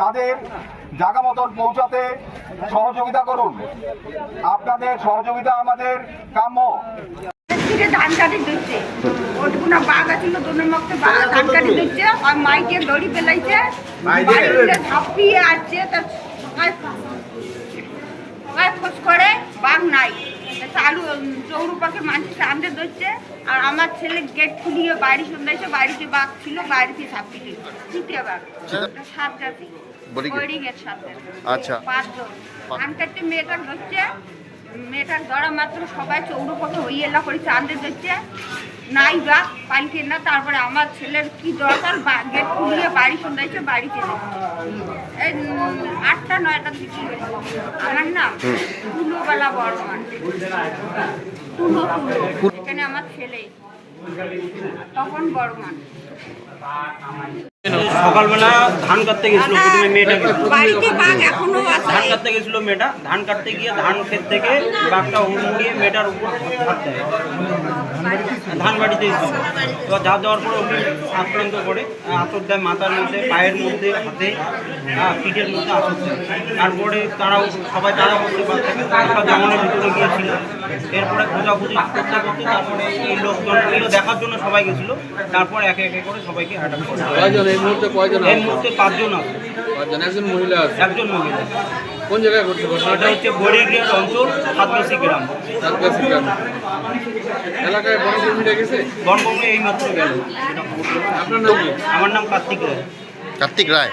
তাদের জায়গা মতন পৌঁছাতে সহযোগিতা করুন। আপনাদের সহযোগিতা আমাদের কাম্য। থেকে ধান কাটি দিচ্ছে ওটুকুনা বাঘ আছিল দোনের মধ্যে বাঘ ধান কাটি দিচ্ছে আর মাইকে দড়ি পেলাইছে ঝাঁপিয়ে আসছে খোঁজ করে বাঘ নাই। চালু চৌরুপাকে মানুষ টানতে ধরছে আর আমার ছেলে গেট খুলিয়ে বাড়ি সন্ধ্যাছে বাড়িতে বাঘ ছিল বাড়িতে ঝাঁপিয়ে দিল তৃতীয় বাঘ। সাত জাতি। আচ্ছা। ধান কাটতে মেয়েটার ধরছে মেয়েটার ধরা মাত্র সবাই চৌরুপাকে হইয়েলা করে চাঁদে ধরছে। নাই বা পালিকে না তারপরে আমার ছেলের কি দরকার? গেট খুলিয়ে বাড়ি শুনাইছে বাড়িতে। এই আটটা নয়টার দিকে আমার নাম তুলোবেলা বর্মান তুলো তুলো। এখানে আমার ছেলে। তখন বর্মন সকালবেলা ধান কাটতে গেছিল প্রথমে আছে ধান কাটতে গেছিল মেয়েটা। ধান কাটতে গিয়ে ধান ক্ষেত থেকে বাঘটা উড়িয়ে মেয়েটার উপর দেয়। ধান বাড়িতে এবার ঝাঁপ দেওয়ার পরে ওকে আক্রান্ত করে আঁচড় দেয় মাথার মধ্যে পায়ের মধ্যে হাতে পিঠের মধ্যে আঁচড় দেয়। তারপরে তারাও সবাই তারা করতে পারছে জঙ্গলের ভিতরে গিয়েছিল। এরপরে খোঁজাখুঁজি করতে করতে তারপরে এই লোকজন এগুলো দেখার জন্য সবাই গেছিল। তারপর একে একে করে সবাইকে হ্যাটাপ করে এই মুহূর্তে কয়জন এই মুহূর্তে পাঁচজন আছে। পাঁচজন একজন মহিলা আছে। একজন মহিলা কোন জায়গায় ঘটছে ঘটনাটা? হচ্ছে বড়িগ্রেড অঞ্চল সাতবাসী গ্রাম। চাঁদগাছি গ্রাম। এলাকায় বনকর্মীরা গেছে? বনকর্মী এই মাত্র গেল আপনার নাম কি? আমার নাম কার্তিক রায়। কার্তিক রায়।